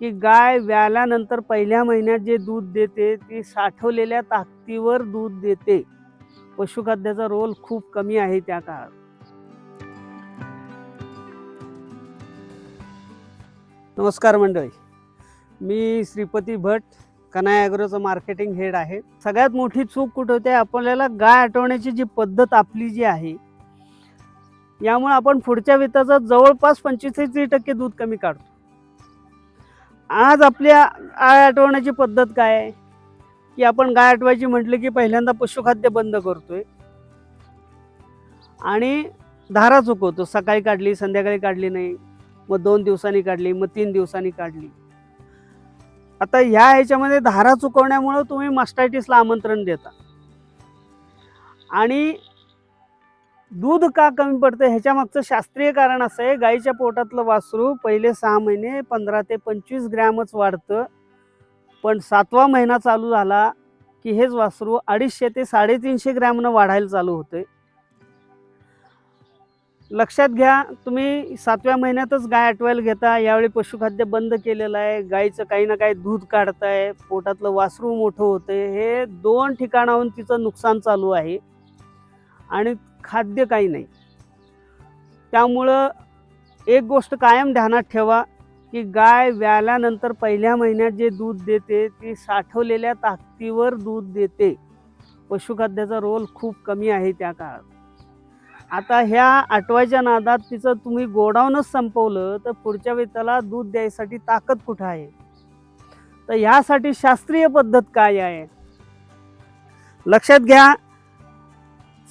की गाय व्याल्यानंतर पहिल्या महिन्यात जे दूध देते ती साठवलेल्या ताकदीवर दूध देते. पशुखाद्याचा रोल खूप कमी आहे त्या काळात. नमस्कार मंडळी. मी श्रीपती भट कनायाग्रोचं मार्केटिंग हेड आहे. सगळ्यात मोठी चूक कुठं होते? आपल्याला गाय आठवण्याची जी पद्धत आपली जी आहे यामुळे आपण पुढच्या विताचं जवळपास पंचवीस टक्के दूध कमी काढतो. आज आपल्या गाय आठवण्याची पद्धत काय आहे? की आपण गाय आठवायची म्हटलं की पहिल्यांदा पशुखाद्य बंद करतोय. आणि धारा चुकवतो. सकाळी काढली संध्याकाळी काढली नाही. मग दोन दिवसांनी काढली मग तीन दिवसांनी काढली. आता ह्या ह्याच्यामध्ये धारा चुकवण्यामुळं तुम्ही मास्टायटिसला आमंत्रण देता. आणि दूध का कमी पडतं ह्याच्या मागचं शास्त्रीय कारण असं आहे गाईच्या पोटातलं वासरू पहिले सहा महिने पंधरा ते पंचवीस ग्रॅमच वाढतं. पण सातवा महिना चालू झाला की हेच वासरू अडीचशे ते साडेतीनशे ग्रॅमनं वाढायला चालू होते लक्षात घ्या तुम्ही सातव्या महिन्यातच गाय आटवायला घेता. यावेळी पशुखाद्य बंद केलेलं आहे. गाईचं काही ना काही दूध काढताय. पोटातलं वासरू मोठं होतं हे दोन ठिकाणाहून तिचं नुकसान चालू आहे. आणि खाद्य काही नाही. त्यामुळं एक गोष्ट कायम ध्यानात ठेवा की गाय व्याल्यानंतर पहिल्या महिन्यात जे दूध देते ती साठवलेल्या ताकदीवर दूध देते. पशुखाद्याचा रोल खूप कमी आहे त्या काळात. आता ह्या आठवायच्या नादात तिचं तुम्ही गोडाऊनच संपवलं तर पुढच्या वेताला दूध द्यायसाठी ताकद कुठं आहे? तर ह्यासाठी शास्त्रीय पद्धत काय आहे? लक्षात घ्या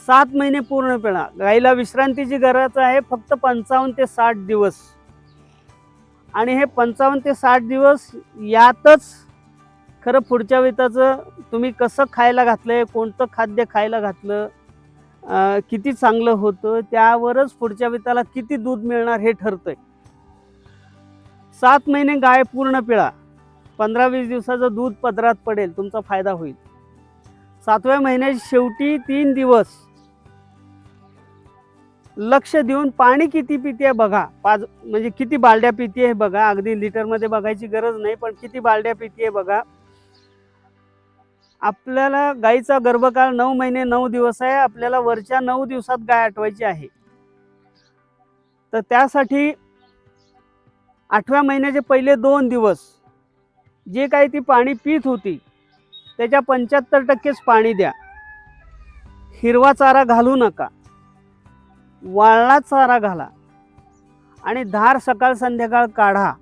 सात महिने पूर्ण पिळा गाईला विश्रांतीची गरज आहे फक्त पंचावन्न ते साठ दिवस. आणि हे पंचावन्न ते साठ दिवस यातच खरं पुढच्या वेताचं तुम्ही कसं खायला घातलंय कोणतं खाद्य खायला घातलं किती चांगलं होतं त्यावरच पुढच्या वेताला किती दूध मिळणार हे ठरतंय. सात महिने गाय पूर्ण पिळा. पंधरा वीस दिवसाचं दूध पदरात पडेल तुमचा फायदा होईल. सातव्या महिन्याच्या शेवटी तीन दिवस. लक्ष देऊन पाणी किती पिते बघा. पाच म्हणजे किती बालड्या पिते बघा. अगदी लिटरमध्ये बघायची गरज नाही पण किती बालड्या पिते बघा. आपल्याला गाईचा गर्भकाळ नऊ महिने नऊ दिवस आहे. आपल्याला वरच्या नऊ दिवसात गाय आठवायची आहे. तर त्यासाठी आठव्या महिन्याचे पहिले दोन दिवस जे काही ती पाणी पित होती त्याच्या पंच्याहत्तर टक्केच पाणी द्या. हिरवा चारा घालू नका. वाळला चारा घाला आणि धार सकाळ संध्याकाळ काढा.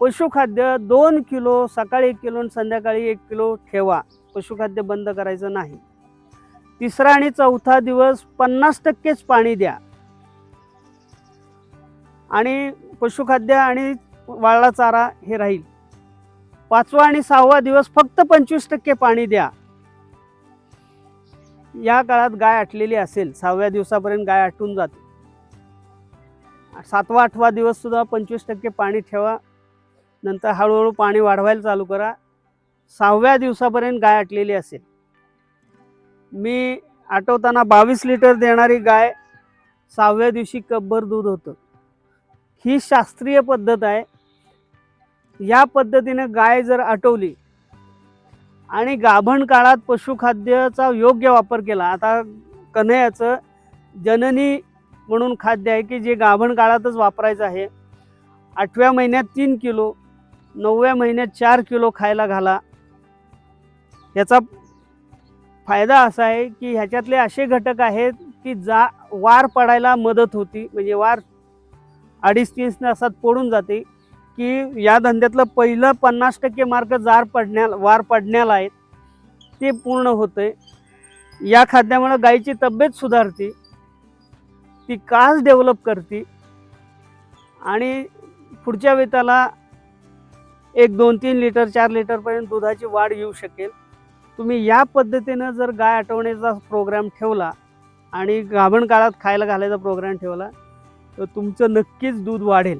पशुखाद्य दोन किलो सकाळी एक किलो आणि संध्याकाळी एक किलो ठेवा. पशुखाद्य बंद करायचं नाही. तिसरा आणि चौथा दिवस पन्नास टक्केच पाणी द्या. आणि पशुखाद्य आणि वाळला चारा हे राहील. पाचवा आणि सहावा दिवस फक्त पंचवीस टक्के पाणी द्या. या काळात गाय आटलेली असेल सहाव्या दिवसापर्यंत गाय आटून जाते. सातवा आठवा दिवससुद्धा पंचवीस टक्के पाणी ठेवा. नंतर हळूहळू पाणी वाढवायला चालू करा. सहाव्या दिवसापर्यंत गाय आटलेली असेल. मी आटवताना बावीस लिटर देणारी गाय सहाव्या दिवशी कब्बर दूध होतं. ही शास्त्रीय पद्धत आहे. या पद्धतीनं गाय जर आटवली आणि गाभण काळात पशुखाद्याचा योग्य वापर केला. आता कन्हयाचं जननी म्हणून खाद्य आहे की जे गाभण काळातच वापरायचं आहे. आठव्या महिन्यात तीन किलो नवव्या महिन्यात चार किलो खायला घाला. याचा फायदा असा आहे की ह्याच्यातले असे घटक आहेत की जा वार पडायला मदत होती. म्हणजे वार अडीच तीन तासात पडून जाते. की या धंद्यातलं पहिलं पन्नास टक्के मार्क जार पडण्या वार पडण्याला आहेत ते पूर्ण होते या खाद्यामुळं गायीची तब्येत सुधारते ती कास डेव्हलप करते आणि पुढच्या वेताला एक दोन तीन लिटर चार लिटरपर्यंत दुधाची वाढ येऊ शकेल. तुम्ही या पद्धतीनं जर गाय आठवण्याचा प्रोग्राम ठेवला आणि गाभण काळात खायला घालायचा प्रोग्राम ठेवला तर तुमचं नक्कीच दूध वाढेल.